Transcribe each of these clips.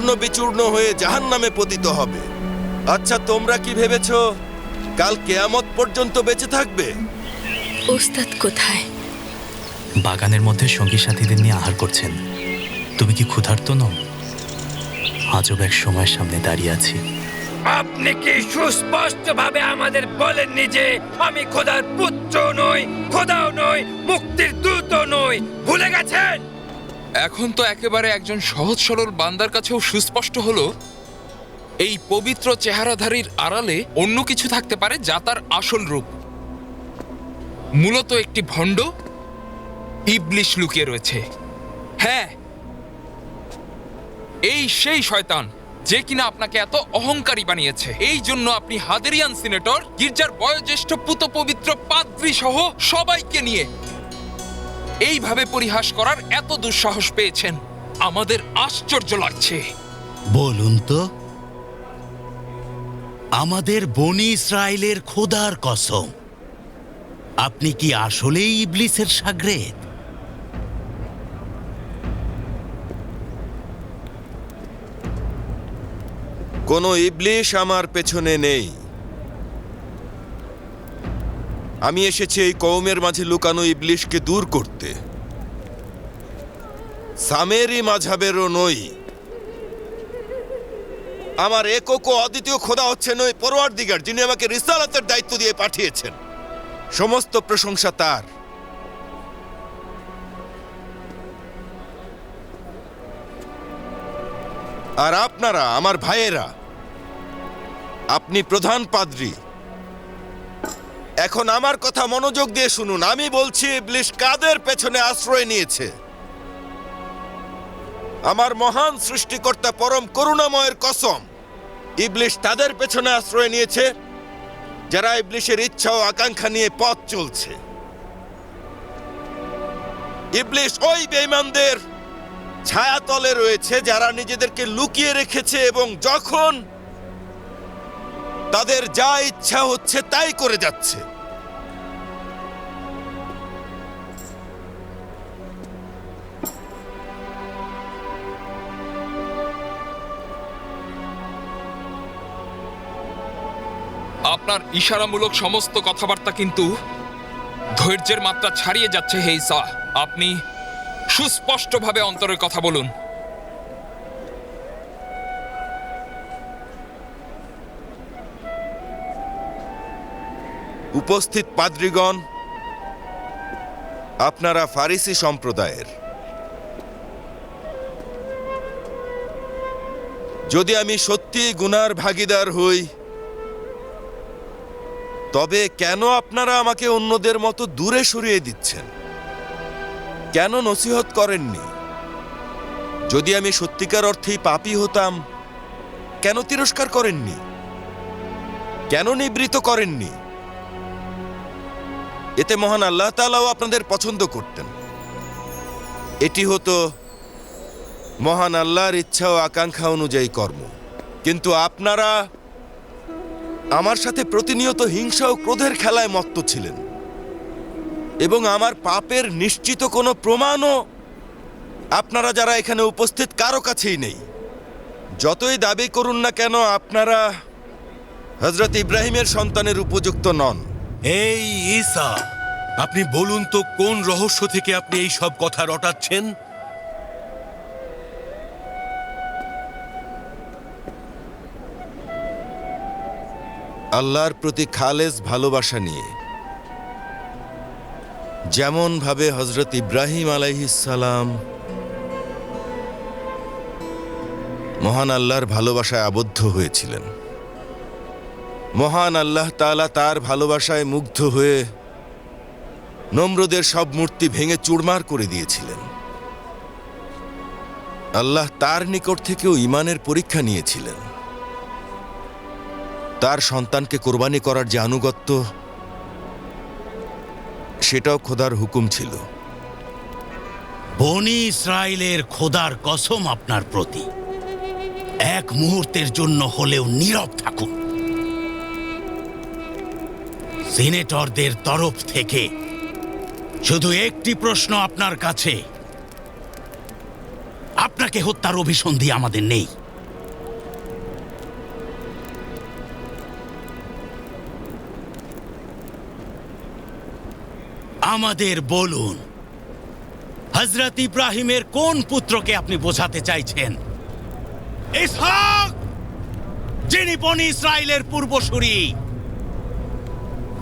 চূর্ণ বিচূর্ণ হয়ে জাহান নামে পতিত হবে। আচ্ছা তোমরা কি ভেবেছ কাল কেয়ামত পর্যন্ত বেঁচে থাকবে? ওস্তাদ কোথায়? বাগানের মধ্যে সঙ্গী সাথীদের নিয়ে আহার করছেন। তুমি কি ক্ষুধার্ত নও? আজব এক সময়ের সামনে দাঁড়িয়ে আছি। আপনি কি সুস্পষ্টভাবে আমাদের বলেননি যে আমি খোদার পুত্র নই খোদাও নই মুক্তির দূত নই? ভুলে গেছেন? এখন তো একেবারে একজন সহজ সরল বান্দার কাছেও সুস্পষ্ট হলো, এই পবিত্র চেহারাধারীর আড়ালে অন্য কিছু থাকতে পারে যা তার আসল রূপ। মূলত একটি ভণ্ড ইবলিশ লুকিয়ে রয়েছে। হ্যাঁ এই সেই শয়তান, যে কিনা আপনাকে এত অহংকারী বানিয়েছে। এই জন্য আপনি হাদেরিয়ান সিনেটর, গির্জার বয়োজ্যেষ্ঠ পুত পবিত্র পাদ্রী সহ সবাইকে নিয়ে এইভাবে পরিহাস করার এত দুঃসাহস পেয়েছেন। আমাদের আশ্চর্য লাগছে। বলুন তো আমাদের বনি ইসরায়েলের খোদার কসম আপনি কি আসলেই ইবলিসের সাগরেদ কোনো ইবলিশ আমার পেছনে নেই। আমি এসেছি এই কৌমের মাঝে লুকানো ইবলিশকে দূর করতে। সামেরি মাঝাবেরও নই। আমার একক অদ্বিতীয় খোদা হচ্ছেন ওই পরোয়ার দিগার যিনি আমাকে রিসালাতের দায়িত্ব দিয়ে পাঠিয়েছেন। সমস্ত প্রশংসা তার। আর আপনারা, আমার ভাইয়েরা, আপনি প্রধান পাদ্রী। এখন আমার কথা মনোযোগ দিয়ে শুনুন। আমি বলছি, ইবলিশ কাদের পেছনে আশ্রয় নিয়েছে? আমার মহান সৃষ্টিকর্তা পরম করুণাময়ের কসম, ইবলিশ তাদের পেছনে আশ্রয় নিয়েছে, যারা ইবলিশের ইচ্ছা ও আকাঙ্ক্ষা নিয়ে পথ চলছে। ইবলিশ ওই বেঈমানদের ছায়াতলে রয়েছে, যারা নিজেদেরকে লুকিয়ে রেখেছে এবং যখন তাদের যা ইচ্ছা হচ্ছে তাই করে যাচ্ছে। আপনার ইশারামূলক সমস্ত কথাবার্তা কিন্তু ধৈর্যের মাত্রা ছাড়িয়ে যাচ্ছে হেইসা আপনি সুস্পষ্টভাবে অন্তরের কথা বলুন। উপস্থিত পাদ্রীগণ, আপনারা ফারিসি সম্প্রদায়ের। যদি আমি সত্যি গুনার ভাগিদার হই, তবে কেন আপনারা আমাকে অন্যদের মতো দূরে সরিয়ে দিচ্ছেন? কেন নসিহত করেননি? যদি আমি সত্যিকার অর্থেই পাপি হতাম, কেন তিরস্কার করেননি? কেন নিবৃত করেননি? এতে মহান আল্লাহ তালাও আপনাদের পছন্দ করতেন। এটি হতো মহান আল্লাহর ইচ্ছা ও আকাঙ্ক্ষা অনুযায়ী কর্ম। কিন্তু আপনারা আমার সাথে প্রতিনিয়ত হিংসা ও ক্রোধের খেলায় মত্ত ছিলেন। এবং আমার পাপের নিশ্চিত কোনো প্রমাণও আপনারা যারা এখানে উপস্থিত কারও কাছেই নেই। যতই দাবি করুন না কেন, আপনারা হজরত ইব্রাহিমের সন্তানের উপযুক্ত নন। এই ঈসা, আপনি বলুন তো কোন রহস্য থেকে আপনি এই সব কথা রটাচ্ছেন? আল্লাহর প্রতি খালেজ ভালোবাসা নিয়ে। যেমন ভাবে হজরত ইব্রাহিম আলাইহিসালাম মহান আল্লাহর ভালোবাসায় আবদ্ধ হয়েছিলেন। মহান আল্লাহ তাআলা তার ভালোবাসায় মুগ্ধ হয়ে নম্রদের সব মূর্তি ভেঙে চুরমার করে দিয়েছিলেন। আল্লাহ তার নিকট থেকেও ইমানের পরীক্ষা নিয়েছিলেন। তার সন্তানকে কোরবানি করার যে আনুগত্য, সেটাও খোদার হুকুম ছিল। বনি ইসরায়েলের খোদার কসম আপনার প্রতি। এক মুহূর্তের জন্য হলেও নীরব থাকুন। সিনেটরদের তরফ থেকে। শুধু একটি প্রশ্ন আপনার কাছে। আপনাকে হত্যার অভিসন্ধি আমাদের নেই। আমাদের বলুন হজরত ইব্রাহিমের কোন পুত্রকে আপনি বোঝাতে চাইছেন? যিনি বনি ইসরায়েলের পূর্বসূরি।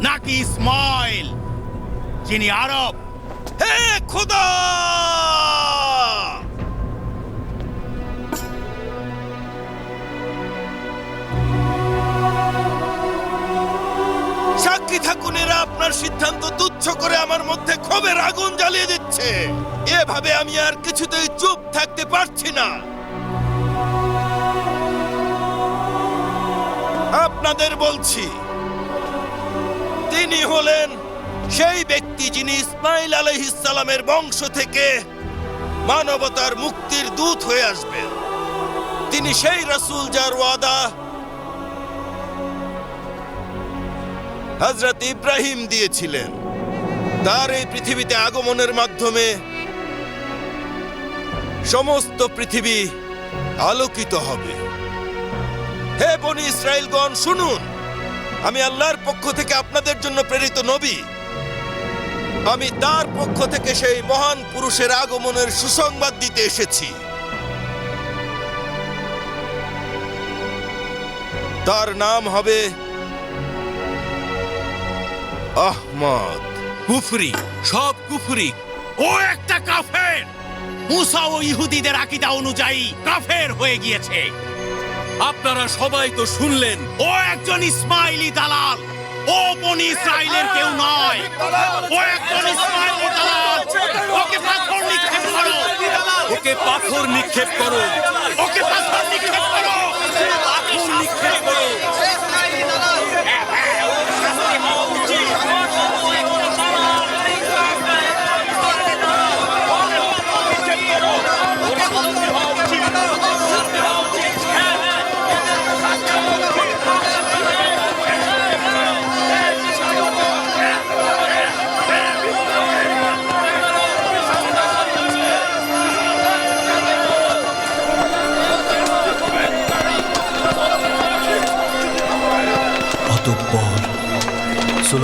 নাকি ইসমাইল, যিনি আরব? হে খোদা! সাক্ষী থাকুন, এরা আপনার সিদ্ধান্ত তুচ্ছ করে আমার মধ্যে ক্ষোভের আগুন জ্বালিয়ে দিচ্ছে। এভাবে আমি আর কিছুতেই চুপ থাকতে পারছি না। আপনাদের বলছি তিনি হলেন সেই ব্যক্তি যিনি ইসমাইল আলহিসালামের বংশ থেকে মানবতার মুক্তির দূত হয়ে আসবেন। তিনি সেই রাসূল যার ওয়াদা হজরত ইব্রাহিম দিয়েছিলেন। তার এই পৃথিবীতে আগমনের মাধ্যমে সমস্ত পৃথিবী আলোকিত হবে। হে বনি ইসরায়েলগণ শুনুন। আমি আল্লাহর পক্ষ থেকে আপনাদের জন্য প্রেরিত নবী। আমি তার পক্ষ থেকে সেই মহান পুরুষের আগমনের সুসংবাদ দিতে এসেছি। তার নাম হবে আহমদ। কুফরি, সব কুফরি। ও একটা কাফের! মুসা ও ইহুদিদের আকিদা অনুযায়ী কাফের হয়ে গিয়েছে। আপনারা সবাই তো শুনলেন, ও একজন ইসমাইলি দালাল, ও বনি ইসরায়েলের কেউ নয়। ও একজন ইসমাইলি দালাল, ওকে পাথর নিক্ষেপ করো, ওকে পাথর নিক্ষেপ করো, ওকে পাথর নিক্ষেপ করো, পাথর নিক্ষেপ করো।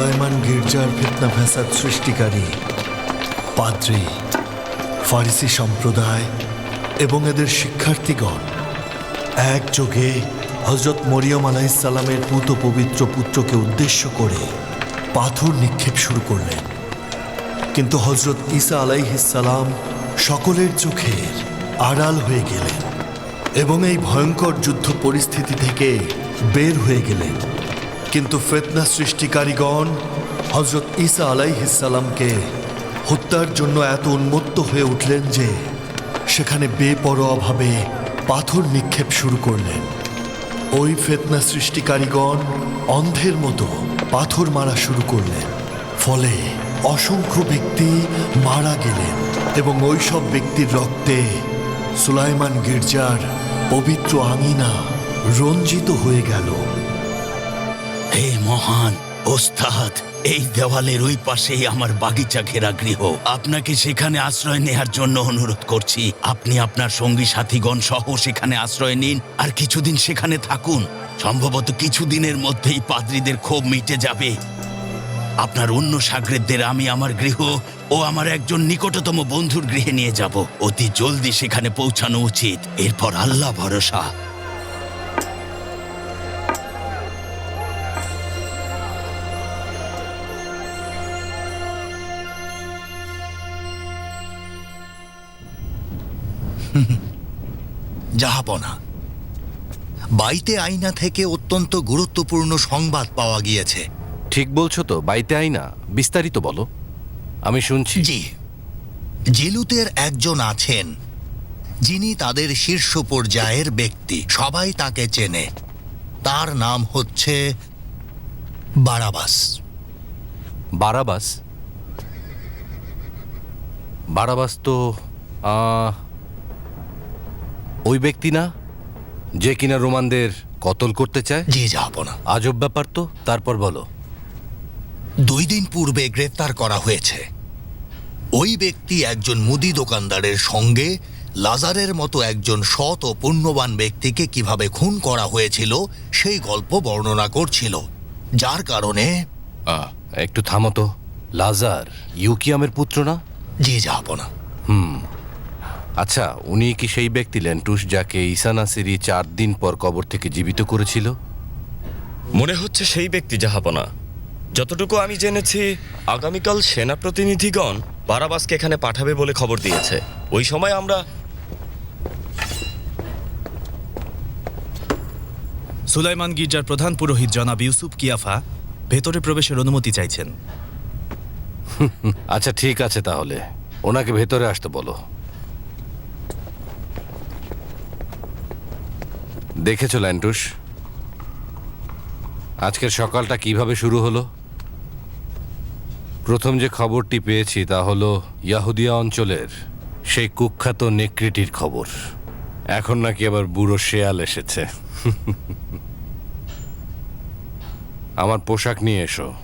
সুলাইমান গির্জার ফিতনা ফ্যাসাদ সৃষ্টিকারী, পাদ্রী, ফারিসি সম্প্রদায় এবং এদের শিক্ষার্থীগণ একযোগে হজরত মরিয়ম আলাইসাল্লামের পুত পবিত্র পুত্রকে উদ্দেশ্য করে পাথর নিক্ষেপ শুরু করলেন। কিন্তু হজরত ঈসা আলাইহিসাল্লাম সকলের চোখের আড়াল হয়ে গেলেন এবং এই ভয়ঙ্কর যুদ্ধ পরিস্থিতি থেকে বের হয়ে গেলেন। কিন্তু ফেতনা সৃষ্টিকারীগণ হজরত ঈসা আলাইহিসাল্লামকে হত্যার জন্য এত উন্মত্ত হয়ে উঠলেন যে সেখানে বেপরোয়াভাবে পাথর নিক্ষেপ শুরু করলেন। ওই ফেতনা সৃষ্টিকারীগণ অন্ধের মতো পাথর মারা শুরু করলেন। ফলে অসংখ্য ব্যক্তি মারা গেলেন এবং ওই সব ব্যক্তির রক্তে সুলাইমান গির্জার পবিত্র আঙিনা রঞ্জিত হয়ে গেল। হে মহান ওস্তাদ, এই দেওয়ালের ওই পাশেই আমার বাগিচা ঘেরা গৃহ। আপনাকে সেখানে আশ্রয় নেয়ার জন্য অনুরোধ করছি। আপনি আপনার সঙ্গী সাথীগণ সহ সেখানে আশ্রয় নিন আর কিছুদিন সেখানে থাকুন। সম্ভবত কিছুদিনের মধ্যেই পাদ্রীদের ক্ষোভ মিটে যাবে। আপনার অন্য সাগরেদদের আমি আমার গৃহ ও আমার একজন নিকটতম বন্ধুর গৃহে নিয়ে যাব। অতি জলদি সেখানে পৌঁছানো উচিত। এরপর আল্লাহ ভরসা। জাহাপনা বাইতে আইনা থেকে অত্যন্ত গুরুত্বপূর্ণ সংবাদ পাওয়া গিয়েছে। ঠিক বলছো তো বাইতে আইনা? বিস্তারিত বলো। আমি শুনছি। জি। জিলুতের একজন আছেন যিনি তাদের শীর্ষ পর্যায়ের ব্যক্তি। সবাই তাকে চেনে। তার নাম হচ্ছে বারাবাস। বারাবাস? বারাবাস তো ওই ব্যক্তি না যে কিনা রোমানদের কতল করতে চায়? জি না। আজব ব্যাপার তো তারপর বলো। দুই দিন পূর্বে গ্রেফতার করা হয়েছে। ওই ব্যক্তি একজন মুদি দোকানদারের সঙ্গে লাজারের মতো একজন সৎ ও পুণ্যবান ব্যক্তিকে কীভাবে খুন করা হয়েছিল সেই গল্প বর্ণনা করছিল। যার কারণে একটু থামো তো। লাজার ইউকিয়ামের পুত্র না? জি যাব না। আচ্ছা উনি কি সেই ব্যক্তি লেন্টুস যাকে ঈসা নাসিরি চার দিন পর কবর থেকে জীবিত করেছিল? মনে হচ্ছে সেই ব্যক্তি জাহাপনা। যতটুকু আমি জেনেছি আগামীকাল সেনা প্রতিনিধিগণ বারাবাসকে এখানে পাঠাবে বলে খবর দিয়েছে। ওই সময় আমরা সুলাইমান গির্জার প্রধান পুরোহিত জনাব ইউসুফ কিয়াফা ভেতরে প্রবেশের অনুমতি চাইছেন। আচ্ছা ঠিক আছে তাহলে। ওনাকে ভেতরে আসতে বলো। দেখেছ, ল্যান্টুস? আজকের সকালটা কীভাবে শুরু হলো? প্রথম যে খবরটি পেয়েছি তা হলো, ইয়াহুদিয়া অঞ্চলের সেই কুখ্যাত নেকৃটির খবর। এখন নাকি আবার বুড়ো শেয়াল এসেছে। আমার পোশাক নিয়ে এসো।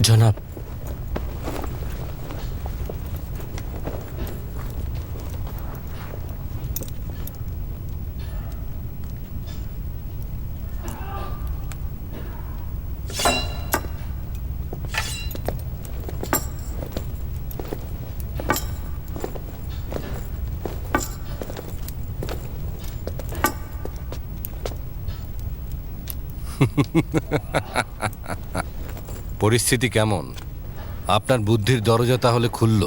জনাব পরিস্থিতি কেমন? আপনার বুদ্ধির দরজা তাহলে খুলল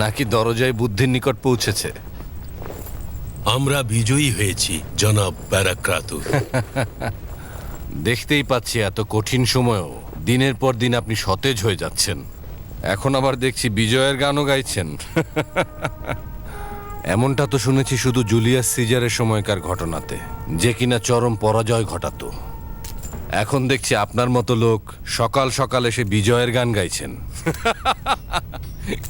নাকি দরজায় বুদ্ধির নিকট পৌঁছেছে? আমরা বিজয়ী হয়েছি জনাব প্যারাক্রাতু দেখতেই পাচ্ছি এত কঠিন সময়েও দিনের পর দিন আপনি সতেজ হয়ে যাচ্ছেন। এখন আবার দেখছি বিজয়ের গানও গাইছেন। এমনটা তো শুনেছি শুধু জুলিয়াস সিজারের সময়কার ঘটনাতে যে কিনা চরম পরাজয় ঘটাতো। এখন দেখছি আপনার মতো লোক সকাল সকাল এসে বিজয়ের গান গাইছেন।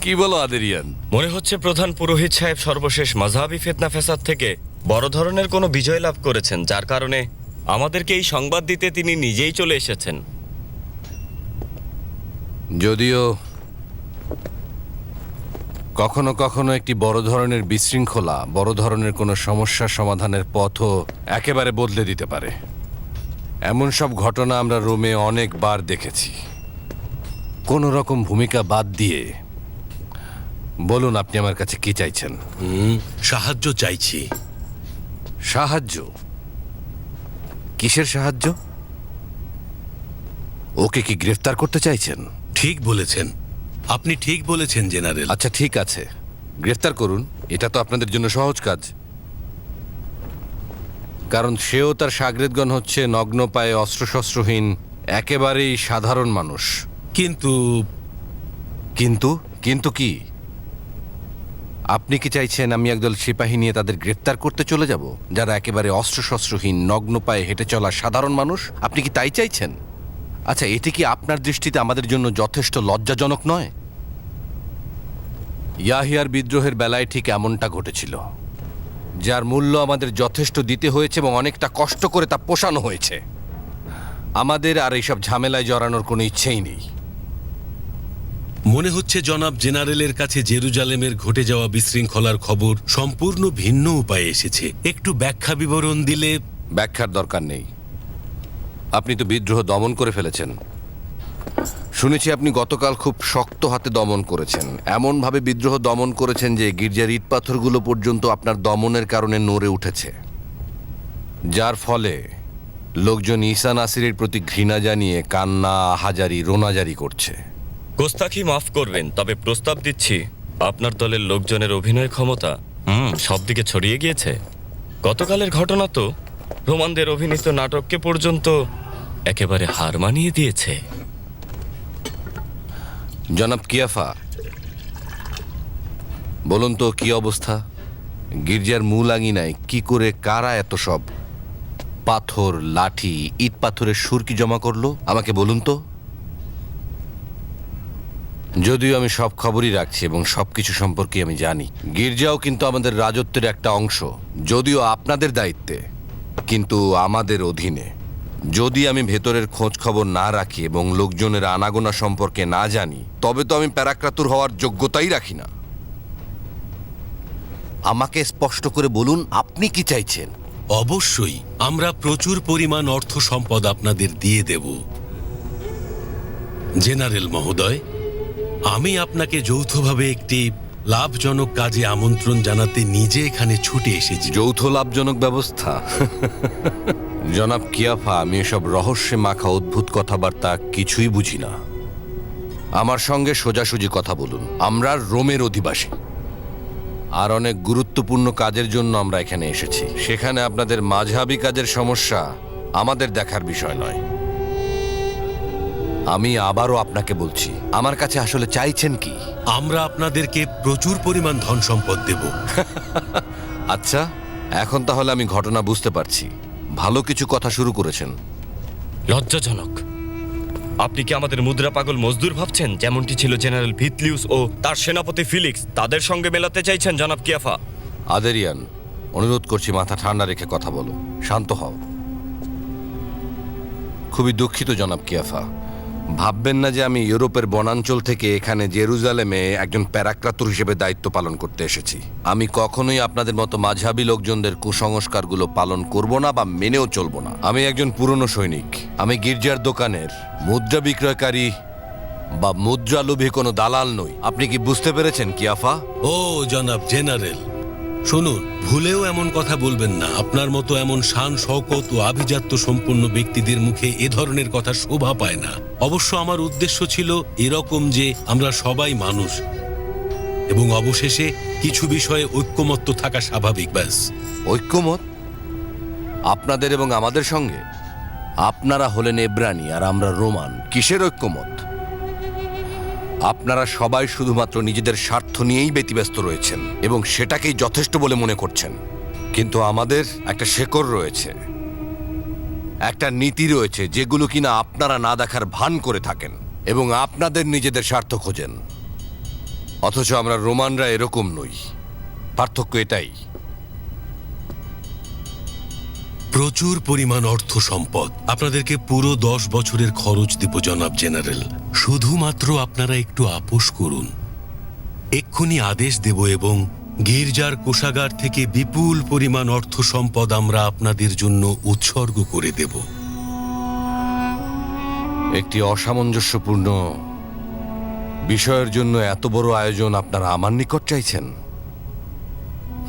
কি বলো আদেরিয়ান? মনে হচ্ছে প্রধান পুরোহিত সাহেব সর্বশেষ মাঝহাবি ফেতনা ফেসাদ থেকে বড় ধরনের কোনো বিজয় লাভ করেছেন যার কারণে আমাদেরকে এই সংবাদ দিতে তিনি নিজেই চলে এসেছেন। যদিও কখনো কখনো একটি বড় ধরনের বিশৃঙ্খলা বড় ধরনের কোনো সমস্যার সমাধানের পথও একেবারে বদলে দিতে পারে। এমন সব ঘটনা আমরা রোমে অনেকবার দেখেছি। কোনো রকম ভূমিকা বাদ দিয়ে। বলুন আপনি আমার কাছে কি চাইছেন? সাহায্য চাইছি। সাহায্য? কিসের সাহায্য? ওকে কি গ্রেফতার করতে চাইছেন? ঠিক বলেছেন। আপনি ঠিক বলেছেন জেনারেল। আচ্ছা ঠিক আছে। গ্রেফতার করুন। এটা তো আপনাদের জন্য সহজ কাজ। কারণ সেও তার সাগরেদগণ হচ্ছে নগ্ন পায়ে অস্ত্রশস্ত্রহীন একেবারেই সাধারণ মানুষ। কিন্তু কিন্তু? কিন্তু কি? আপনি কি চাইছেন আমি একদল সিপাহী নিয়ে তাদের গ্রেফতার করতে চলে যাব যারা একেবারে অস্ত্রশস্ত্রহীন নগ্ন পায়ে হেঁটে চলা সাধারণ মানুষ? আপনি কি তাই চাইছেন? আচ্ছা এটি কি আপনার দৃষ্টিতে আমাদের জন্য যথেষ্ট লজ্জাজনক নয়? ইয়াহিয়ার বিদ্রোহের বেলায় ঠিক এমনটা ঘটেছিল। যার মূল্য আমাদের যথেষ্ট দিতে হয়েছে এবং অনেকটা কষ্ট করে তা পোষানো হয়েছে। আমাদের আর এইসব ঝামেলায় জড়ানোর কোনো ইচ্ছেই নেই। মনে হচ্ছে জনাব জেনারেলের কাছে জেরুজালেমের ঘটে যাওয়া বিশৃঙ্খলার খবর সম্পূর্ণ ভিন্ন উপায়ে এসেছে। একটু ব্যাখ্যা বিবরণ দিলে ব্যাখ্যার দরকার নেই। আপনি তো বিদ্রোহ দমন করে ফেলেছেন। শুনেছি আপনি গতকাল খুব শক্ত হাতে দমন করেছেন। এমনভাবে বিদ্রোহ দমন করেছেন যে গির্জার ইট পাথরগুলো পর্যন্ত আপনার দমনের কারণে নড়ে উঠেছে। যার ফলে লোকজন ঈসা নাসিরের প্রতি ঘৃণা জানিয়ে কান্না, হাজারি, রোনাজারি করছে। গোস্তাখি মাফ করবেন, তবে প্রস্তাব দিচ্ছি, আপনার দলের লোকজনের অভিনয় ক্ষমতা, হুম, সব দিকে ছড়িয়ে গিয়েছে। গতকালের ঘটনা তো, রোমানদের অভিনীত নাটককে পর্যন্ত একেবারে হার মানিয়ে দিয়েছে। জনাব কিয়াফা, বলুন তো কি অবস্থা? গির্জার মূল আঙিনায় কি করে কারা এত সব? পাথর, লাঠি, ইট পাথরের সুরকি জমা করল? আমাকে বলুন তো। যদিও আমি সব খবরই রাখছি এবং সবকিছু সম্পর্কে আমি জানি। গির্জাও কিন্তু আমাদের রাজত্বের একটা অংশ, যদিও আপনাদের দায়িত্বে, কিন্তু আমাদের অধীনে। যদি আমি ভেতরের খোঁজ খবর না রাখি এবং লোকজনের আনাগোনা সম্পর্কে না জানি তবে তো আমি প্যারাক্রাতুর হওয়ার যোগ্যতাই রাখি না। আমাকে স্পষ্ট করে বলুন আপনি কি চাইছেন? অবশ্যই আমরা প্রচুর পরিমাণ অর্থ সম্পদ আপনাদের দিয়ে দেব। জেনারেল মহোদয় আমি আপনাকে যৌথভাবে একটি লাভজনক কাজে আমন্ত্রণ জানাতে নিজে এখানে ছুটে এসেছি। যৌথ লাভজনক ব্যবস্থা? জনাব কিয়াফা আমি এসব রহস্যে মাখা অদ্ভুত কথাবার্তা কিছুই বুঝি না। আমার সঙ্গে সোজাসুজি কথা বলুন। আমরা রোমের অধিবাসী। আর অনেক গুরুত্বপূর্ণ কাজের জন্য আমরা এখানে এসেছি। সেখানে আপনাদের মাঝহাবি কাজের সমস্যা আমাদের দেখার বিষয় নয়। আমি আবারও আপনাকে বলছি আমার কাছে আসলে চাইছেন কি? আমরা আপনাদেরকে প্রচুর পরিমাণ ধন সম্পদ দেব। আচ্ছা এখন তাহলে আমি ঘটনা বুঝতে পারছি। ভালো কিছু কথা শুরু করেছেন। লজ্জাজনক। আপনি কি আমাদের মুদ্রা পাগল মজদুর ভাবছেন? যেমনটি ছিল জেনারেল ভিতলিউস ও তার সেনাপতি ফিলিক্স। তাদের সঙ্গে মেলাতে চাইছেন জনাব কিয়াফা। আদেরিয়ান অনুরোধ করছি মাথা ঠান্ডা রেখে কথা বলো। শান্ত হও। খুবই দুঃখিত জনাব কিয়াফা। ভাববেন না যে আমি ইউরোপের বনাঞ্চল থেকে এখানে জেরুজালেমে একজন প্যারাক্রাতুর হিসেবে দায়িত্ব পালন করতে এসেছি। আমি কখনোই আপনাদের মতো মাঝাবি লোকজনদের কুসংস্কারগুলো পালন করব না বা মেনেও চলব না। আমি একজন পুরনো সৈনিক। আমি গির্জার দোকানের মুদ্রা বিক্রয়কারী বা মুদ্রা লোভী কোনো দালাল নই। আপনি কি বুঝতে পেরেছেন, কিয়াফা? ও জনাব জেনারেল শুনুন ভুলেও এমন কথা বলবেন না। আপনার মতো এমন শান, শওকত ও আভিজাত্য সম্পন্ন ব্যক্তিদের মুখে এ ধরনের কথা শোভা পায় না। অবশ্য আমার উদ্দেশ্য ছিল এরকম যে আমরা সবাই মানুষ। এবং অবশেষে কিছু বিষয়ে ঐক্যমত্য থাকা স্বাভাবিক, ব্যাস। ঐক্যমত? আপনাদের এবং আমাদের সঙ্গে? আপনারা হলেন এব্রানি আর আমরা রোমান। কিসের ঐক্যমত? আপনারা সবাই শুধুমাত্র নিজেদের স্বার্থ নিয়েই ব্যতিব্যস্ত রয়েছেন এবং সেটাকেই যথেষ্ট বলে মনে করছেন। কিন্তু আমাদের একটা শেকড় রয়েছে। একটা নীতি রয়েছে যেগুলো কিনা আপনারা না দেখার ভান করে থাকেন এবং আপনাদের নিজেদের স্বার্থ খোঁজেন। অথচ আমরা রোমানরা এরকম নই। পার্থক্য এটাই। প্রচুর পরিমাণ অর্থ সম্পদ। আপনাদেরকে পুরো দশ বছরের খরচ দিব, জনাব জেনারেল। শুধুমাত্র আপনারা একটু আপোষ করুন। এক্ষুনি আদেশ দেব এবং গির্জার কোষাগার থেকে বিপুল পরিমাণ অর্থ সম্পদ আমরা আপনাদের জন্য উৎসর্গ করে দেব। একটি অসামঞ্জস্যপূর্ণ বিষয়ের জন্য এত বড় আয়োজন আপনারা আমার নিকট চাইছেন।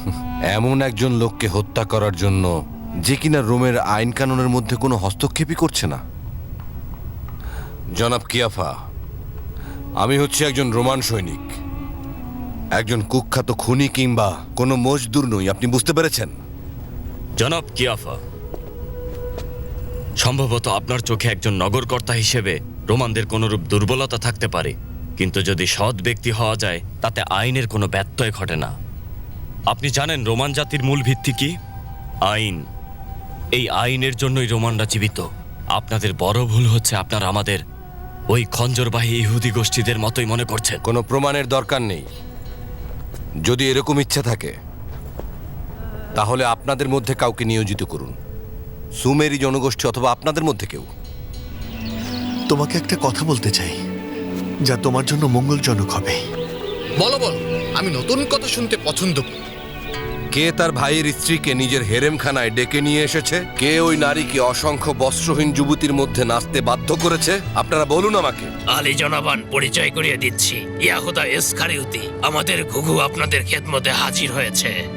এমন একজন লোককে হত্যা করার জন্য যে কিনা রোমের আইন কানুনের মধ্যে কোনো হস্তক্ষেপই করছে না। জনাব কিয়াফা, আমি হচ্ছি একজন রোমান সৈনিক। একজন কুখ্যাত খুনি কিংবা কোনো মজদুর নই, আপনি বুঝতে পেরেছেন? জনাব কিয়াফা, সম্ভবত আপনার চোখে একজন নগরকর্তা হিসেবে রোমানদের কোনরূপ দুর্বলতা থাকতে পারে, কিন্তু যদি সৎ ব্যক্তি হওয়া যায়, তাতে আইনের কোনো ব্যত্যয় ঘটে না। আপনি জানেন রোমান জাতির মূল ভিত্তি কি? আইন। এই আইনের জন্যই রোমানরা জীবিত। আপনাদের বড় ভুল হচ্ছে আপনারা আমাদের ওই খঞ্জরবাহী ইহুদি গোষ্ঠীদের মতোই মনে করছেন। কোনো প্রমাণের দরকার নেই। যদি এরকম ইচ্ছা থাকে তাহলে আপনাদের মধ্যে কাউকে নিয়োজিত করুন। সুমেরি জনগোষ্ঠী অথবা আপনাদের মধ্যে কেউ। তোমাকে একটা কথা বলতে চাই যা তোমার জন্য মঙ্গলজনক হবে। বলো বলো আমি নতুন কথা শুনতে পছন্দ করি। কে তার ভাইয়ের স্ত্রীকে নিজের হেরেমখানায় ডেকে নিয়ে এসেছে? কে ওই নারীকে অসংখ্য বস্ত্রহীন যুবতীর মধ্যে নাচতে বাধ্য করেছে? আপনারা বলুন আমাকে। আলী জনাবান, পরিচয় করিয়ে দিচ্ছি। ইয়াহুদা এসকারিউতি, আমাদের ঘুঘু আপনাদের খেদমতে হাজির হয়েছে।